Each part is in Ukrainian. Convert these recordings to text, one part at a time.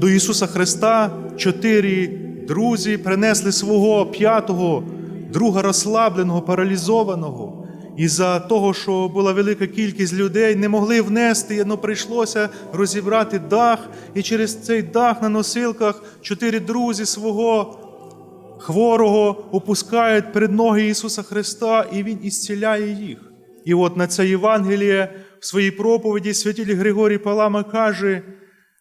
до Ісуса Христа чотири друзі принесли свого п'ятого друга розслабленого, паралізованого. І за того, що була велика кількість людей, не могли внести, ну, прийшлося розібрати дах, і через цей дах на носилках чотири друзі свого хворого опускають перед ноги Ісуса Христа, і Він ісціляє їх. І от на це Євангеліє в своїй проповіді святитель Григорій Палама каже,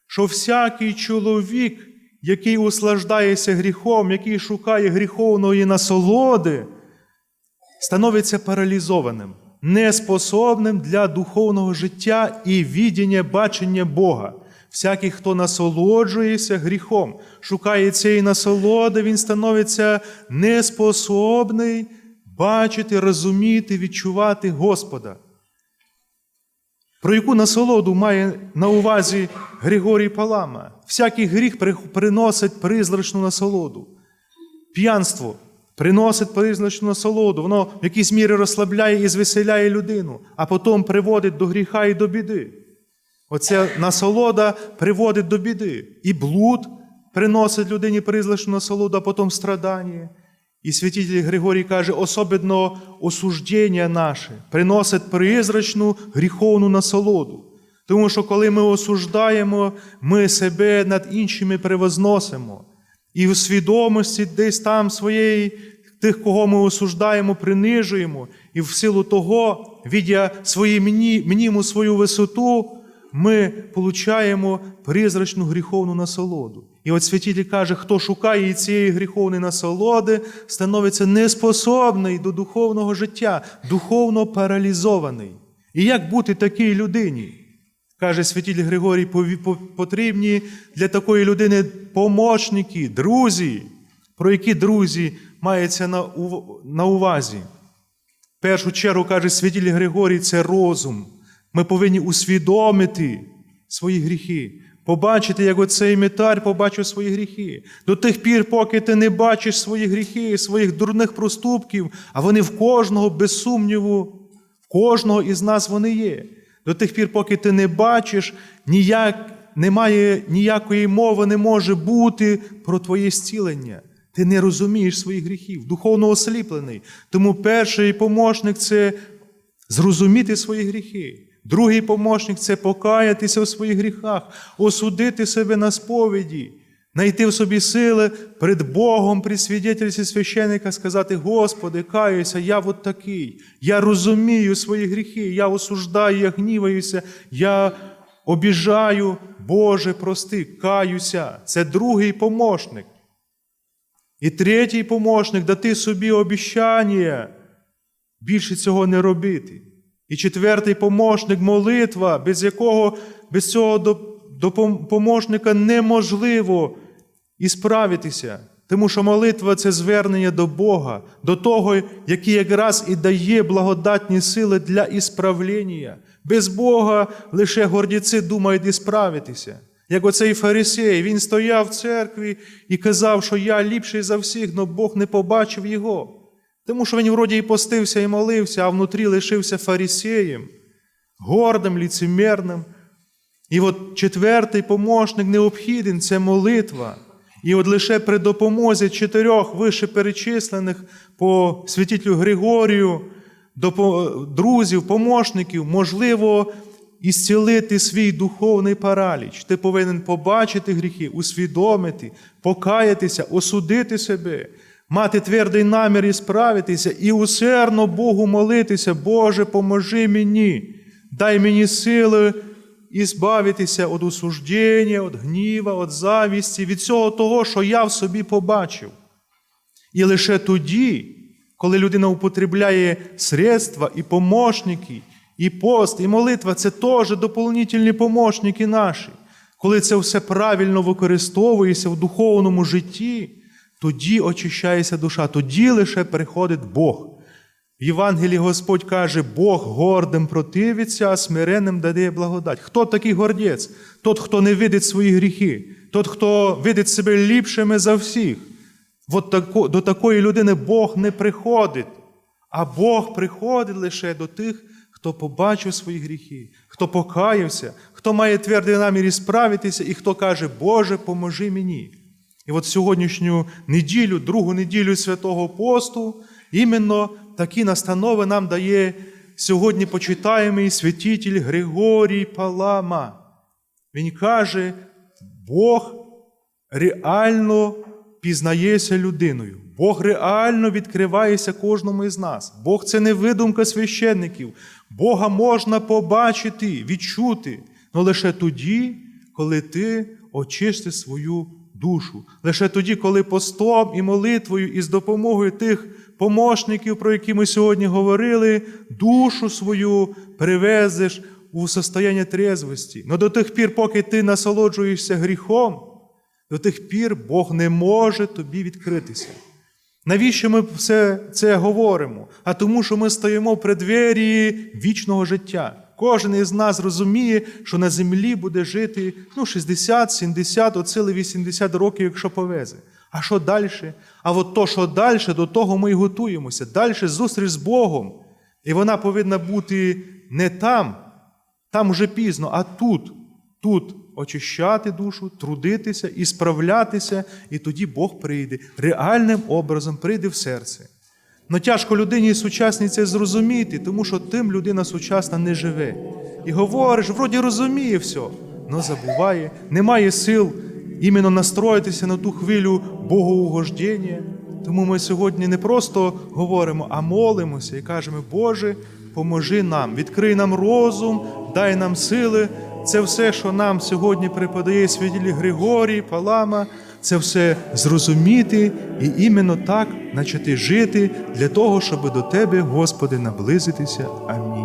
що всякий чоловік, який услаждається гріхом, який шукає гріховної насолоди, становиться паралізованим, неспособним для духовного життя і відіння бачення Бога. Всякий, хто насолоджується гріхом, шукає цієї насолоди, він становиться неспособний бачити, розуміти, відчувати Господа. Про яку насолоду має на увазі Григорій Палама? Всякий гріх приносить призрачну насолоду. П'янство приносить призначну насолоду, воно в якійсь мірі розслабляє і звеселяє людину, а потім приводить до гріха і до біди. Оця насолода приводить до біди. І блуд приносить людині призначну насолоду, а потім страдання. І святитель Григорій каже, особливо осуждення наше приносить призрачну гріховну насолоду. Тому що коли ми осуждаємо, ми себе над іншими превозносимо. І у свідомості десь там своєї, тих, кого ми осуждаємо, принижуємо, і в силу того, віддя свої мені, мніму свою висоту, ми получаємо призрачну гріховну насолоду. І от святитель каже, хто шукає цієї гріховної насолоди, становиться неспособний до духовного життя, духовно паралізований. І як бути такій людині? Каже святитель Григорій, потрібні для такої людини помічники, друзі. Про які друзі мається на, увазі? В першу чергу каже святитель Григорій, це розум. Ми повинні усвідомити свої гріхи, побачити, як оцей метар побачив свої гріхи. До тих пір, поки ти не бачиш свої гріхи, своїх дурних проступків, а вони в кожного, без сумніву, в кожного із нас вони є. До тих пір, поки ти не бачиш, ніяк, немає ніякої мови не може бути про твоє зцілення. Ти не розумієш своїх гріхів, духовно осліплений. Тому перший помощник це зрозуміти свої гріхи. Другий помощник це покаятися у своїх гріхах, осудити себе на сповіді, знайти в собі сили перед Богом, при свідетельстві священника, сказати: Господи, каюся, я от такий, я розумію свої гріхи, я осуждаю, я гніваюся, я обіжаю, Боже, прости, каюся. Це другий помощник. І третій помощник дати собі обіщання більше цього не робити. І четвертий помощник молитва, без якого без цього до, до помощника неможливо і справитися. Тому що молитва це звернення до Бога, до того, який якраз і дає благодатні сили для ісправлення. Без Бога лише гордіці думають і справитися. Як оцей фарисей, він стояв в церкві і казав, що я ліпший за всіх, але Бог не побачив його. Тому що він вроді і постився і молився, а внутрі лишився фарисеєм, гордим, ліцемірним. І от четвертий помощник необхіден це молитва. І от лише при допомозі чотирьох вищеперечислених по святителю Григорію, друзів, помощників, можливо ісцілити свій духовний параліч. Ти повинен побачити гріхи, усвідомити, покаятися, осудити себе, мати твердий намір і справитися, і усердно Богу молитися, Боже, поможи мені, дай мені сили і збавитися від осуждення, від гніва, від завісті, від всього того, що я в собі побачив. І лише тоді, коли людина употребляє средства і помощники, і пост, і молитва це теж доповнительні помощники наші. Коли це все правильно використовується в духовному житті, тоді очищається душа, тоді лише приходить Бог. В Євангелії Господь каже, Бог гордим противиться, а смиренним дає благодать. Хто такий гордець? Тот, хто не видить свої гріхи, тот, хто видить себе ліпшими за всіх. От тако, до такої людини Бог не приходить, а Бог приходить лише до тих, хто побачив свої гріхи, хто покаявся, хто має твердий намір справитися, і хто каже, Боже, поможи мені. І от сьогоднішню неділю, другу неділю Святого Посту, іменно такі настанови нам дає сьогодні почитаємий святитель Григорій Палама. Він каже, Бог реально пізнається людиною. Бог реально відкривається кожному із нас. Бог це не видумка священників. Бога можна побачити, відчути, але лише тоді, коли ти очистиш свою душу. Лише тоді, коли постом і молитвою, і з допомогою тих помощників, про які ми сьогодні говорили, душу свою привезеш у состояння трезвості. Но до тих пір, поки ти насолоджуєшся гріхом, до тих пір Бог не може тобі відкритися. Навіщо ми все це говоримо? А тому, що ми стоїмо при двері вічного життя. Кожен із нас розуміє, що на землі буде жити ну, 60, 70, оціле 80 років, якщо повезе. А що далі? А от то, що далі, до того ми і готуємося. Далі зустріч з Богом. І вона повинна бути не там, там уже пізно, а тут, тут очищати душу, трудитися і справлятися, і тоді Бог прийде, реальним образом прийде в серце. Но тяжко людині сучасній це зрозуміти, тому що тим людина сучасна не живе. І говориш, вроді розуміє все, але забуває, немає сил іменно настроїтися на ту хвилю богоугождення. Тому ми сьогодні не просто говоримо, а молимося і кажемо, Боже, поможи нам, відкрий нам розум, дай нам сили. Це все, що нам сьогодні преподає святілі Григорій, Палама, це все зрозуміти і іменно так почати жити для того, щоб до Тебе, Господи, наблизитися. Амінь.